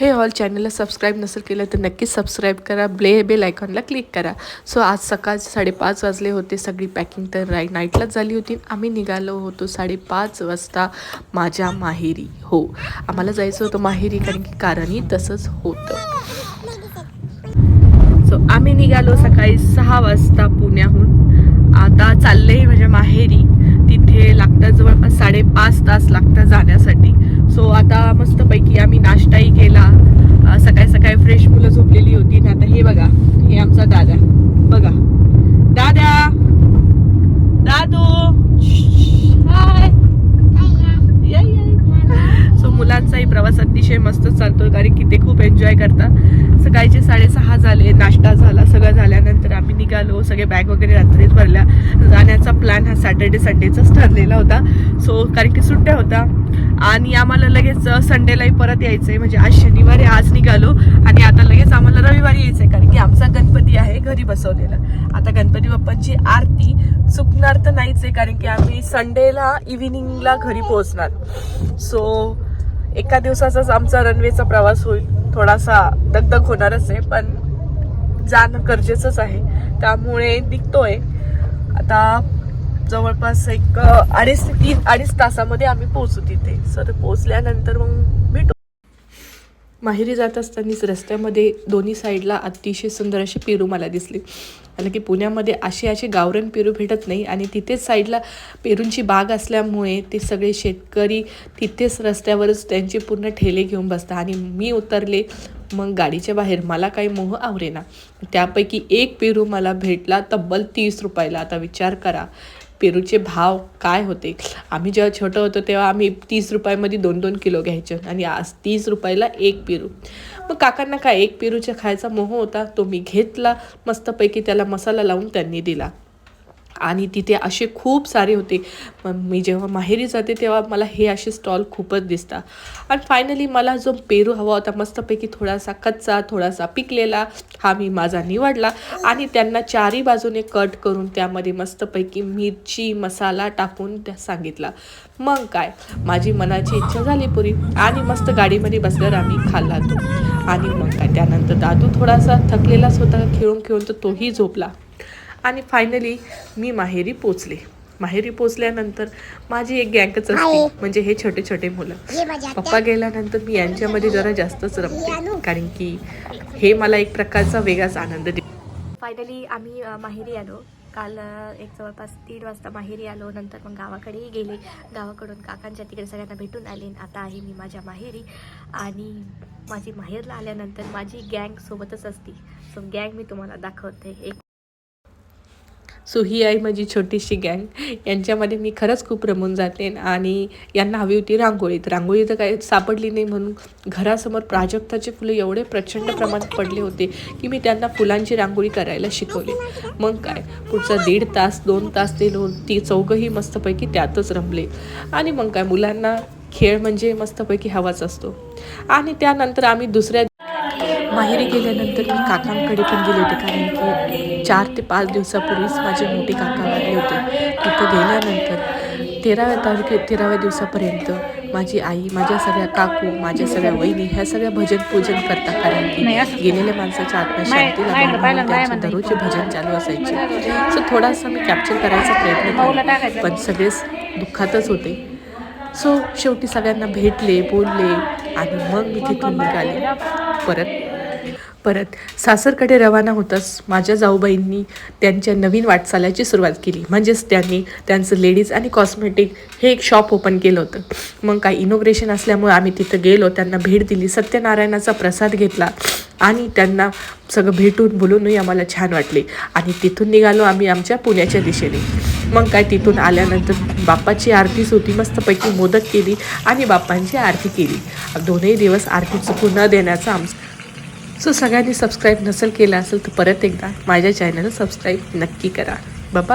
हे ऑल चॅनलला सबस्क्राईब नसेल केलं तर नक्कीच सबस्क्राईब करा. ब्ले बेल आयकॉनला क्लिक करा. सो आज सकाळ साडेपाच वाजले होते. सगळी पॅकिंग तर राई नाईटलाच झाली होती. आम्ही निघालो होतो साडेपाच वाजता माझ्या माहेरी. हो. आम्हाला जायचं होतं माहेरी कारण की कारणही तसंच होतं. सो आम्ही निघालो सकाळी सहा वाजता पुण्याहून. आता चाललंय माझ्या माहेरी. तिथे लागतात जवळपास साडेपाच तास लागतात जाण्यासाठी. सो आता मस्तपैकी आम्ही नाश्ताही केला. सकाळी सकाळी फ्रेश मुलं झोपलेली होती. ना आता हे बघा हे आमचा दादा बघा दादा दादू हाय या, या. सो मुलांचाही प्रवास अतिशय मस्त चालतो कारण की ते खूप एन्जॉय करतात. सकाळचे साडेसहा झाले नाश्ता झाला सगळं झाल्यानंतर आम्ही निघालो सगळे बॅग वगैरे रात्रीच भरल्या. जाण्याचा प्लॅन हा सॅटर्डे संडेचाच ठरलेला होता. सो कारण की सुट्ट्या होता आणि आम्हाला लगेच संडेलाही परत यायचं आहे म्हणजे आज शनिवारी आज निघालो. आणि आता लगेच आम्हाला रविवारी यायचं आहे कारण की आमचा गणपती आहे घरी बसवलेला. आता गणपती बाप्पांची आरती चुकणार तर नाहीच आहे कारण की आम्ही संडेला इव्हिनिंगला घरी पोहोचणार. सो एका दिवसाचाच आमचा रनवेचा प्रवास होईल. थोडासा दगदग होणारच आहे पण जाणं गरजेचंच आहे. त्यामुळे निघतोय. आता जवळपास एक अडीच ते तीन अडीच तासामध्ये आम्ही पोहोचू तिथे. सर पोहोचल्यानंतर मग भेटू. माहेरी जात असतानाच रस्त्यामध्ये दोन्ही साईडला अतिशय सुंदर अशी पेरू मला दिसली. कारण की पुण्यामध्ये असे अशी गावरण पेरू भेटत नाही आणि तिथेच साईडला पेरूंची बाग असल्यामुळे ते सगळे शेतकरी तिथेच रस्त्यावरच त्यांचे पूर्ण ठेले घेऊन बसतात आणि मी उतरले मग गाडीच्या बाहेर. मला काही मोह आवरेना. त्यापैकी एक पेरू मला भेटला तब्बल तीस रुपयाला. आता विचार करा. पेरूचे भाव काय होते? आम्ही जेव्हा छोटं होतो तेव्हा आम्ही तीस रुपयामध्ये दोन दोन किलो घ्यायचो आणि आज तीस रुपयाला एक पेरू. मग काकांना काय एक पेरूच्या खायचा मोह होता तो मी घेतला. मस्तपैकी त्याला मसाला लावून त्यांनी दिला. आणि तिथे असे खूप सारे होते. मग मी जेव्हा माहेरी जाते तेव्हा मला हे असे स्टॉल खूपच दिसतात. आणि फायनली मला जो पेरू हवा होता मस्तपैकी थोडासा कच्चा थोडासा पिकलेला हा मी माझा निवडला. आणि त्यांना चारी बाजूने कट करून त्यामध्ये मस्तपैकी मिरची मसाला टाकून त्या सांगितला. मग काय? माझी मनाची इच्छा झाली पुरी. आणि मस्त गाडीमध्ये बसल्यावर आम्ही खाल्ला तो. आणि मग काय? त्यानंतर दादू थोडासा थकलेलाच होता. खेळून खेळून तर तोही झोपला. आणि फायनली मी माहेरी पोचले. माहेरी पोचल्यानंतर माझी एक गँगच असते म्हणजे हे छोटे छोटे मुलं. पप्पा गेल्यानंतर मी यांच्यामध्ये जरा जास्तच रमते कारण की हे मला एक प्रकारचा वेगळाच आनंद दे फायनली आम्ही माहेरी आलो. काल एक जवळपास तीन वाजता माहेरी आलो. नंतर मग गावाकडेही गेले. गावाकडून काकांच्या तिकडे सगळ्यांना भेटून आले. आता आहे मी माझ्या माहेरी. आणि माझी माहेरला आल्यानंतर माझी गँग सोबतच असती. सो गँग मी तुम्हाला दाखवते. एक सो ही आहे माझी छोटीशी गँग. यांच्यामध्ये मी खरंच खूप रमून जाते आणि यांना हवी होती रांगोळी. तर रांगोळी तर काही सापडली नाही म्हणून घरासमोर प्राजक्ताचे फुलं एवढे प्रचंड प्रमाणात पडले होते की मी त्यांना फुलांची रांगोळी करायला शिकवली. मग काय? पुढचा दीड तास दोन तास ते लोन ती चौघही मस्तपैकी त्यातच रमले. आणि मग काय? मुलांना खेळ म्हणजे मस्तपैकी हवाच असतो. आणि त्यानंतर आम्ही दुसऱ्या माहेरी गेल्यानंतर मी काकांकडे पण गेले होते कारण की चार ते पाच दिवसापूर्वीच माझे मोठे काका वारले होते. तिथं गेल्यानंतर तेराव्या तारखे तेराव्या दिवसापर्यंत माझी आई माझ्या सगळ्या काकू माझ्या सगळ्या वहिनी ह्या सगळ्या भजन पूजन करतात कारण की गेलेल्या माणसाच्या आत्मशांती लाभावी म्हणून त्यांचे दररोजचे भजन चालू असायचे. सो थोडासा मी कॅप्चर करायचा प्रयत्न केला. पण सगळेच दुःखातच होते. सो शेवटी सगळ्यांना भेटले बोलले आणि मग मी तिथून निघाले. परत परत सासरकडे रवाना होताच माझ्या जाऊबाईंनी त्यांच्या नवीन वाटचालाची सुरुवात केली. म्हणजेच त्यांनी त्यांचं लेडीज आणि कॉस्मेटिक हे एक शॉप ओपन केलं होतं. मग काय इनोग्रेशन असल्यामुळे आम्ही तिथं गेलो त्यांना भेट दिली सत्यनारायणाचा प्रसाद घेतला आणि त्यांना सगळं भेटून बोलूनही आम्हाला छान वाटले. आणि तिथून निघालो आम्ही आमच्या पुण्याच्या दिशेने. मग काय तिथून आल्यानंतर बाप्पाची आरतीच होती मस्तपैकी मोदक केली आणि बाप्पांची आरती केली. दोनही दिवस आरती चुकू न देण्याचा आमचा सो सगळ्यांनी सबस्क्राईब नसेल केलं असेल तर परत एकदा माझ्या चॅनल सबस्क्राईब नक्की करा. बाबा